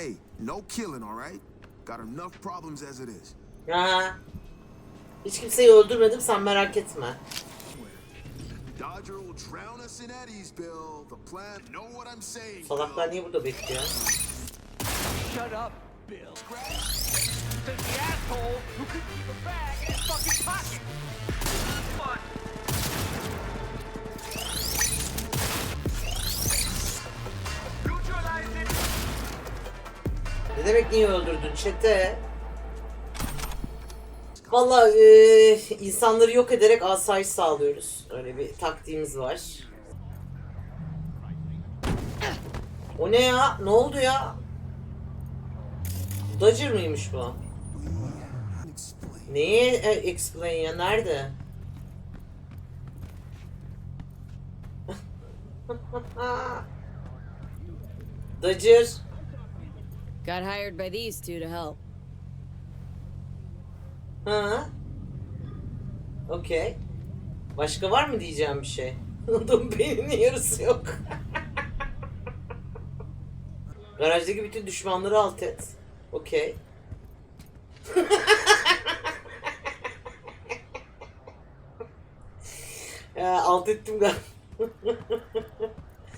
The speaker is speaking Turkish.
Hey, no killing, all right? Got enough problems as it is. Ha. Hiç kimseyi öldürmedim sen merak etme. Dodger will drown us in eddies, Bill. The plan. Know what I'm saying? Salaklar niye burada bekliyor? Shut up, Bill. The asshole who couldn't keep a bag in his fucking pocket. Ne demek niye öldürdün çete? Valla e, insanları yok ederek asayiş sağlıyoruz. Öyle bir taktiğimiz var. O ne ya? Ne oldu ya? Dodger mıymış bu? Neye e, explain ya? Nerede? Dodger. Got hired by these two to help. Ha? Okey. Başka var mı diyeceğim bir şey? Adamın beyninin yarısı yok. Garajdaki bütün düşmanları alt et. Okey. alt ettim galiba.